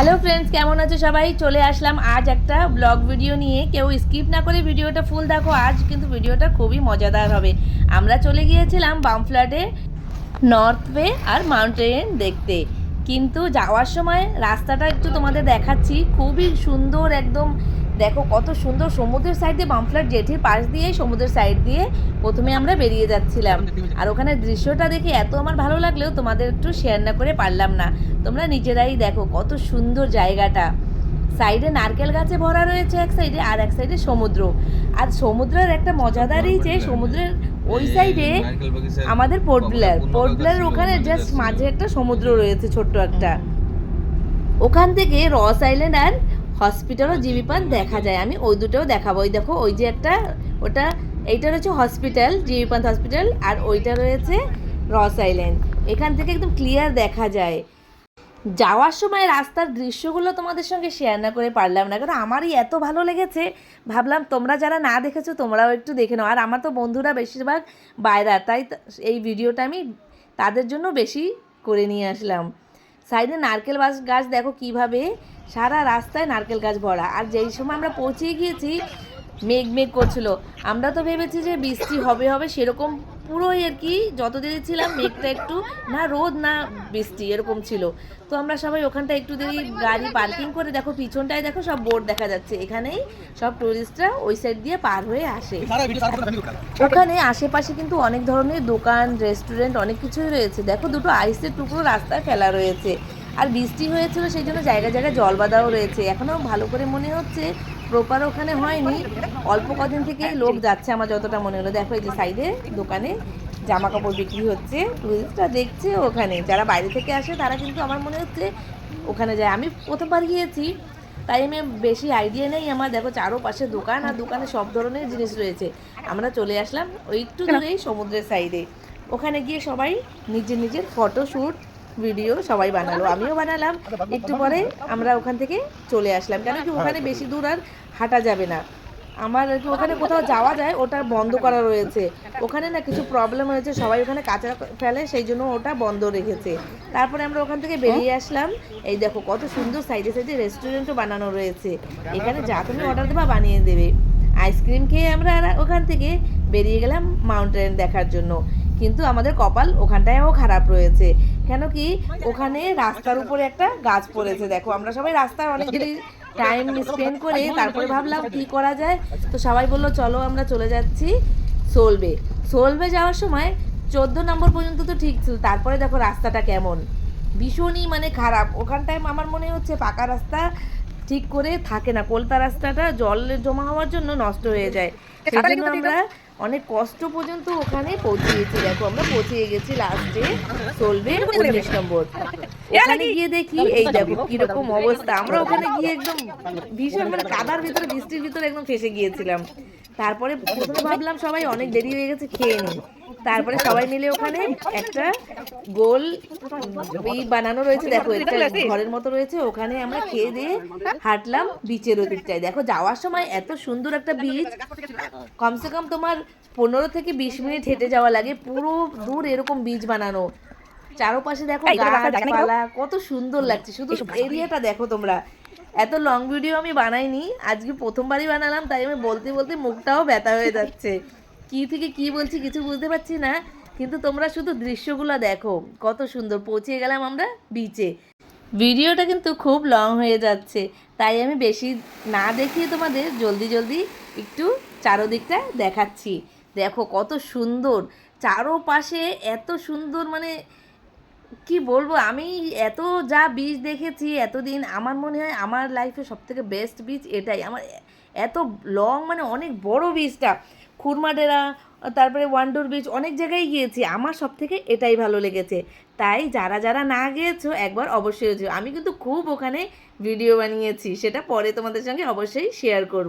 Hello friends কেমন আছো সবাই? চলে আসলাম আজ একটা ব্লগ ভিডিও নিয়ে। কেউ স্কিপ না করে ভিডিওটা ফুল দেখো, আজ কিন্তু ভিডিওটা খুবই মজাদার হবে। আমরা চলে গিয়েছিলাম বামফ্ল্যাটে নর্থ ওয়ে আর মাউন্টেন দেখতে। কিন্তু যাওয়ার সময় রাস্তাটা একটু তোমাদের দেখাচ্ছি। খুবই সুন্দর, একদম দেখো কত সুন্দর সমুদ্রের সাইড দিয়ে বামফ্ল্যাট জেঠির পাশ দিয়ে সমুদ্রের সাইড দিয়ে প্রথমে আমরা বেরিয়ে যাচ্ছিলাম। আর ওখানে দৃশ্যটা দেখে এত আমার ভালো লাগলেও তোমাদের একটু শেয়ার না করে পারলাম না। তোমরা নিজেরাই দেখো কত সুন্দর জায়গাটা। সাইডে নারকেল গাছে ভরা রয়েছে এক সাইডে আর এক সাইডে সমুদ্র। আর সমুদ্রের একটা মজাদারই যে সমুদ্রের ওই সাইডে আমাদের পোর্ট ব্লেয়ার পোর্ট ব্লেয়ার ওখানে জাস্ট মাঝে একটা সমুদ্র রয়েছে ছোট্ট একটা। ওখান থেকে রস আইল্যান্ড আর হসপিটাল ও জিবি পার্ক দেখা যায়। আমি ওই দুটোও দেখাবো। ওই দেখো, ওই যে একটা, ওটা এইটা রয়েছে হসপিটাল, জিবি পান্থ হসপিটাল, আর ওইটা রয়েছে রস আইল্যান্ড। এখান থেকে একদম ক্লিয়ার দেখা যায়। যাওয়ার সময় রাস্তার দৃশ্যগুলো তোমাদের সঙ্গে শেয়ার না করে পারলাম না, কারণ আমারই এত ভালো লেগেছে। ভাবলাম, তোমরা যারা না দেখেছ, তোমরাও একটু দেখে নাও। আর আমার তো বন্ধুরা বেশিরভাগ বাইরার তাই এই ভিডিওটা আমি তাদের জন্য বেশি করে নিয়ে আসলাম। সাইডে নারকেল গাছ দেখো কীভাবে? সারা রাস্তায় নারকেল গাছ ভরা। আর যেই সময় আমরা পৌঁছে গিয়েছি, মেঘ মেঘ করছিল। আমরা তো ভেবেছি যে বৃষ্টি হবে হবে সেরকম পুরোই আর কি যত দেরি ছিলাম মেঘটা একটু, না রোদ, না বৃষ্টি, এরকম ছিল। তো আমরা সবাই ওখানটা একটু দেরি গাড়ি পার্কিং করে দেখো, পিছনটায় দেখো সব বোর্ড দেখা যাচ্ছে। এখানেই সব টুরিস্টরা ওই সাইড দিয়ে পার হয়ে আসে। ওখানে আশেপাশে কিন্তু অনেক ধরনের দোকান রেস্টুরেন্ট অনেক কিছুই রয়েছে। দেখো দুটো আইসের টুকরো রাস্তায় ফেলা রয়েছে। আর বৃষ্টি হয়েছিল, সেই জন্য জায়গায় জায়গায় জল বাঁধাও রয়েছে। এখনও ভালো করে মনে হচ্ছে প্রপার ওখানে হয়নি। অল্প কদিন থেকেই লোক যাচ্ছে আমার যতটা মনে হলো। দেখো এই যে সাইডে দোকানে জামা কাপড় বিক্রি হচ্ছে টুরিস্টরা দেখছে ওখানে। যারা বাইরে থেকে আসে তারা কিন্তু আমার মনে হচ্ছে ওখানে যায়। আমি প্রথমবার গিয়েছি তাই আমি বেশি আইডিয়া নেই আমার। দেখো চারোপাশে দোকান আর দোকানে সব ধরনের জিনিস রয়েছে। আমরা চলে আসলাম ওই একটু দূরেই সমুদ্রের সাইডে ওখানে গিয়ে সবাই নিজের নিজের ফটো শ্যুট ভিডিও সবাই বানালো, আমিও বানালাম। একটু পরে আমরা ওখান থেকে চলে আসলাম। কেন কি ওখানে বেশি দূর আর হাঁটা যাবে না। আমার আর কি ওখানে কোথাও যাওয়া যায়, ওটা বন্ধ করা রয়েছে। ওখানে না কিছু প্রবলেম হয়েছে, সবাই ওখানে কাঁচা ফেলে, সেই জন্য ওটা বন্ধ রেখেছে। তারপরে আমরা ওখান থেকে বেরিয়ে আসলাম। এই দেখো কত সুন্দর সাইডে সাইডে রেস্টুরেন্টও বানানো রয়েছে। এখানে যা তুমি অর্ডার দেবা, বানিয়ে দেবে। আইসক্রিম খেয়ে আমরা ওখান থেকে বেরিয়ে গেলাম মাউন্টেন দেখার জন্য। কিন্তু আমাদের কপাল ওখানটায়ও খারাপ রয়েছে। কেন কি? ওখানে রাস্তার উপরে একটা গাছ পড়েছে দেখো। আমরা সবাই রাস্তায় অনেক দেরি টাইম স্পেন্ড করে তারপরে ভাবলাম কি করা যায়? তো সবাই বলল চলো আমরা চলে যাচ্ছি সোলবে সোলবে যাওয়ার সময় চোদ্দ নম্বর পর্যন্ত তো ঠিক ছিল। তারপরে দেখো রাস্তাটা কেমন। ভীষণই মানে খারাপ। ওখানটায় আমার মনে হচ্ছে পাকা রাস্তা ঠিক করে থাকে না। কলতা রাস্তাটা জল জমা হওয়ার জন্য নষ্ট হয়ে যায়। সেই জন্য আমরা অনেক কষ্ট পর্যন্ত ওখানে পৌঁছিয়েছি। দেখো আমরা পৌঁছে গেছি লাস্টে চলবে উনিশ নম্বর। ওখানে গিয়ে দেখি এই দেখো কীরকম অবস্থা। আমরা ওখানে গিয়ে একদম ভীষণ মানে কাদার ভিতরে বৃষ্টির ভিতরে একদম ফেসে গিয়েছিলাম। তারপরে প্রথমে ভাবলাম সবাই অনেক দেরি হয়ে গেছে, খেয়ে নিই। তারপরে সবাই মিলে ওখানে একটা গোল বানানো রয়েছে। দেখো একটা ঘরের মতো রয়েছে। ওখানে আমরা খেয়ে দিয়ে হাঁটলাম বিচের ওদিকটায় দেখো, যাওয়ার সময় এত সুন্দর একটা বিচ কমসে কম তোমার পনেরো থেকে বিশ মিনিট হেঁটে যাওয়া লাগে। পুরো দূর এরকম বীজ বানানো। চারোপাশে দেখো গাছপালা কত সুন্দর লাগছে। শুধু এরিয়াটা দেখো তোমরা। এত লং ভিডিও আমি বানাইনি আজকে প্রথমবারই বানালাম তাই আমি বলতে বলতে মুখটাও ব্যথা হয়ে যাচ্ছে। কি থেকে কি বলছি কিছু বুঝতে পারছি না কিন্তু তোমরা শুধু দৃশ্যগুলো দেখো কত সুন্দর। পৌঁছে গেলাম আমরা বিচে ভিডিওটা কিন্তু খুব লং হয়ে যাচ্ছে তাই আমি বেশি না দেখিয়ে তোমাদের জলদি জলদি একটু চারোদিকটা দেখাচ্ছি। দেখো কত সুন্দর চারোপাশে এত সুন্দর মানে কি বলব? আমি এত যা বীজ দেখেছি, এতদিন আমার মনে হয় আমার লাইফে সব থেকে বেস্ট বীজ এটাই। আমার এত লং মানে অনেক বড় বীজটা খুরমাডেরা, তারপরে ওয়ান্ডোর বীজ অনেক জায়গায় গিয়েছি। আমার সব থেকে এটাই ভালো লেগেছে। তাই যারা যারা না গিয়েছো, একবার অবশ্যই। আমি কিন্তু খুব ওখানে ভিডিও বানিয়েছি। সেটা পরে তোমাদের সঙ্গে অবশ্যই শেয়ার করব।